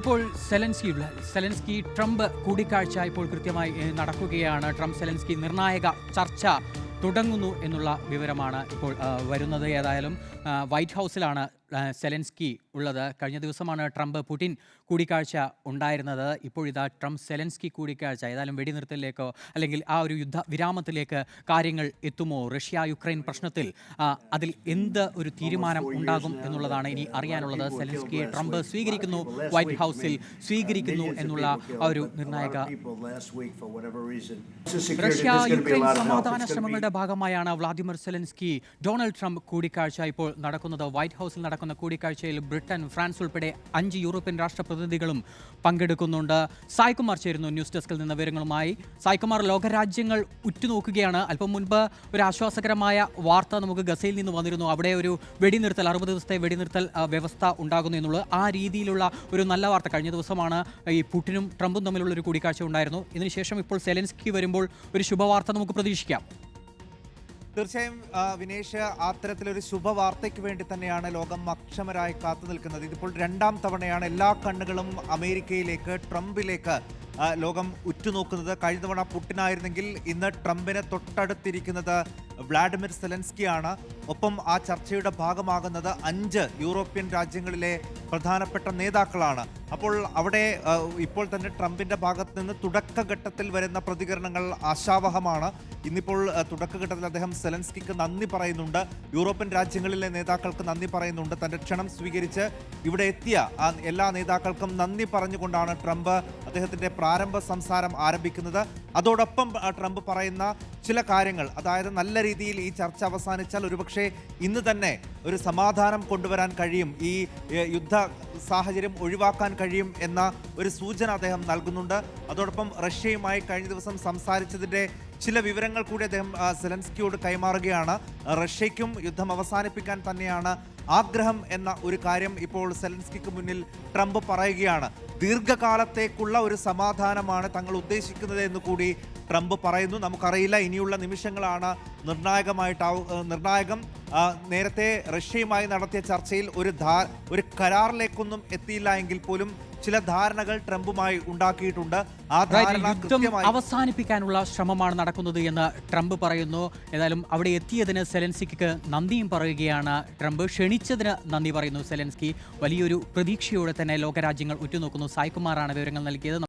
ഇപ്പോൾ Zelensky Zelensky Trump കൂടിക്കാഴ്ച ഇപ്പോൾ കൃത്യമായി നടക്കുകയാണ്. ട്രംപ് സെലൻസ്കി നിർണായക ചർച്ച തുടങ്ങുന്നു എന്നുള്ള വിവരമാണ് ഇപ്പോൾ വരുന്നത്. ഏതായാലും വൈറ്റ് ഹൗസിലാണ് സെലൻസ്കി ഉള്ളത്. കഴിഞ്ഞ ദിവസമാണ് ട്രംപ് പുടിൻ കൂടിക്കാഴ്ച ഉണ്ടായിരുന്നത്. ഇപ്പോഴിതാ ട്രംപ് സെലൻസ്കി കൂടിക്കാഴ്ച ഏതായാലും വെടിനിർത്തലിലേക്കോ അല്ലെങ്കിൽ ആ ഒരു യുദ്ധ വിരാമത്തിലേക്ക് കാര്യങ്ങൾ എത്തുമോ? റഷ്യ യുക്രൈൻ പ്രശ്നത്തിൽ അതിൽ എന്ത് ഒരു തീരുമാനം ഉണ്ടാകും എന്നുള്ളതാണ് ഇനി അറിയാനുള്ളത്. സെലൻസ്കിയെ ട്രംപ് സ്വീകരിക്കുന്നു വൈറ്റ് ഹൗസിൽ സ്വീകരിക്കുന്നു എന്നുള്ള ആ ഒരു നിർണായക റഷ്യ യുക്രൈൻ സമാധാന ശ്രമങ്ങളുടെ ഭാഗമായാണ് വ്ളാദിമിർ സെലൻസ്കി. ഡൊണാൾഡ് ട്രംപ് കൂടിക്കാഴ്ച ഇപ്പോൾ നടക്കുന്നത് വൈറ്റ് ഹൗസിൽ നടക്കുന്ന കൂടിക്കാഴ്ചയിൽ ബ്രിട്ടൻ ഫ്രാൻസ് ഉൾപ്പെടെ അഞ്ച് യൂറോപ്യൻ രാഷ്ട്രപ്രതിനിധികളും പങ്കെടുക്കുന്നുണ്ട്. സായ്കുമാർ ചേരുന്നു ന്യൂസ് ഡെസ്കിൽ നിന്ന് വിവരങ്ങളുമായി. സായ്കുമാർ ലോകരാജ്യങ്ങൾ ഉറ്റുനോക്കുകയാണ്. അല്പം മുൻപ് ഒരു ആശ്വാസകരമായ വാർത്ത നമുക്ക് ഗസയിൽ നിന്ന് വന്നിരുന്നു. അവിടെ ഒരു വെടിനിർത്തൽ അറുപത് ദിവസത്തെ വെടിനിർത്തൽ വ്യവസ്ഥ ഉണ്ടാകുന്നു എന്നുള്ളത് ആ രീതിയിലുള്ള ഒരു നല്ല വാർത്ത കഴിഞ്ഞ ദിവസമാണ് ഈ പുട്ടിനും ട്രംപും തമ്മിലുള്ള ഒരു കൂടിക്കാഴ്ച ഉണ്ടായിരുന്നു. ഇതിനുശേഷം ഇപ്പോൾ സെലൻസ്കി വരുമ്പോൾ ഒരു ശുഭവാർത്ത നമുക്ക് പ്രതീക്ഷിക്കാം. തീർച്ചയായും വിനേഷ് അത്തരത്തിലൊരു ശുഭവാർത്തയ്ക്ക് വേണ്ടി തന്നെയാണ് ലോകം അക്ഷമരായി കാത്തു നിൽക്കുന്നത്. ഇതിപ്പോൾ രണ്ടാം തവണയാണ് എല്ലാ കണ്ണുകളും അമേരിക്കയിലേക്ക് ട്രംപിലേക്ക് ലോകം ഉറ്റുനോക്കുന്നത്. കഴിഞ്ഞ തവണ പുട്ടിനായിരുന്നെങ്കിൽ ഇന്ന് ട്രംപിനെ തൊട്ടടുത്തിരിക്കുന്നത് വ്ളാഡിമിർ സെലൻസ്കിയാണ്. ഒപ്പം ആ ചർച്ചയുടെ ഭാഗമാകുന്നത് അഞ്ച് യൂറോപ്യൻ രാജ്യങ്ങളിലെ പ്രധാനപ്പെട്ട നേതാക്കളാണ്. അപ്പോൾ അവിടെ ഇപ്പോൾ തന്നെ ട്രംപിന്റെ ഭാഗത്ത് നിന്ന് തുടക്കഘട്ടത്തിൽ വരുന്ന പ്രതികരണങ്ങൾ ആശാവഹമാണ്. ഇന്നിപ്പോൾ തുടക്കഘട്ടത്തിൽ അദ്ദേഹം സെലൻസ്കിക്ക് നന്ദി പറയുന്നുണ്ട്. യൂറോപ്യൻ രാജ്യങ്ങളിലെ നേതാക്കൾക്ക് നന്ദി പറയുന്നുണ്ട്. തന്റെ ക്ഷണം സ്വീകരിച്ച് ഇവിടെ എത്തിയ എല്ലാ നേതാക്കൾക്കും നന്ദി പറഞ്ഞുകൊണ്ടാണ് ട്രംപ് അദ്ദേഹത്തിന്റെ പ്രാരംഭ സംസാരം ആരംഭിക്കുന്നത്. അതോടൊപ്പം ട്രംപ് പറയുന്ന ചില കാര്യങ്ങൾ അതായത് നല്ല രീതിയിൽ ഈ ചർച്ച അവസാനിച്ചാൽ ഒരുപക്ഷെ ഇന്ന് തന്നെ ഒരു സമാധാനം കൊണ്ടുവരാൻ കഴിയും. ഈ യുദ്ധ സാഹചര്യം ഒഴിവാക്കാൻ കഴിയും എന്ന ഒരു സൂചന അദ്ദേഹം നൽകുന്നുണ്ട്. അതോടൊപ്പം റഷ്യയുമായി കഴിഞ്ഞ ദിവസം സംസാരിച്ചതിന്റെ ചില വിവരങ്ങൾ കൂടി അദ്ദേഹം സെലൻസ്കിയോട് കൈമാറുകയാണ്. റഷ്യയ്ക്കും യുദ്ധം അവസാനിപ്പിക്കാൻ തന്നെയാണ് ആഗ്രഹം എന്ന ഒരു കാര്യം ഇപ്പോൾ സെലൻസ്കിക്ക് മുന്നിൽ ട്രംപ് പറയുകയാണ്. ദീർഘകാലത്തേക്കുള്ള ഒരു സമാധാനമാണ് തങ്ങൾ ഉദ്ദേശിക്കുന്നത് എന്ന് കൂടി ട്രംപ് പറയുന്നു. നമുക്കറിയില്ല ഇനിയുള്ള നിമിഷങ്ങളാണ് നിർണായകമായിട്ട് നിർണായകം നേരത്തെ റഷ്യയുമായി നടത്തിയ ചർച്ചയിൽ ഒരു ധാ ഒരു കരാറിലേക്കൊന്നും എത്തിയില്ല എങ്കിൽ പോലും ചില ധാരണകൾ ട്രംപുമായി ഉണ്ടാക്കിയിട്ടുണ്ട്. ആ ധാരണ യുദ്ധം അവസാനിപ്പിക്കാനുള്ള ശ്രമമാണ് നടക്കുന്നത് എന്ന് ട്രംപ് പറയുന്നു. ഏതായാലും അവിടെ എത്തിയതിന് സെലൻസ്കിക്ക് നന്ദിയും പറയുകയാണ് ട്രംപ്. ക്ഷണിച്ചതിന് നന്ദി പറയുന്നു സെലൻസ്കി. വലിയൊരു പ്രതീക്ഷയോടെ തന്നെ ലോകരാജ്യങ്ങൾ ഉറ്റുനോക്കുന്നു. സായ്കുമാറാണ് വിവരങ്ങൾ നൽകിയത്.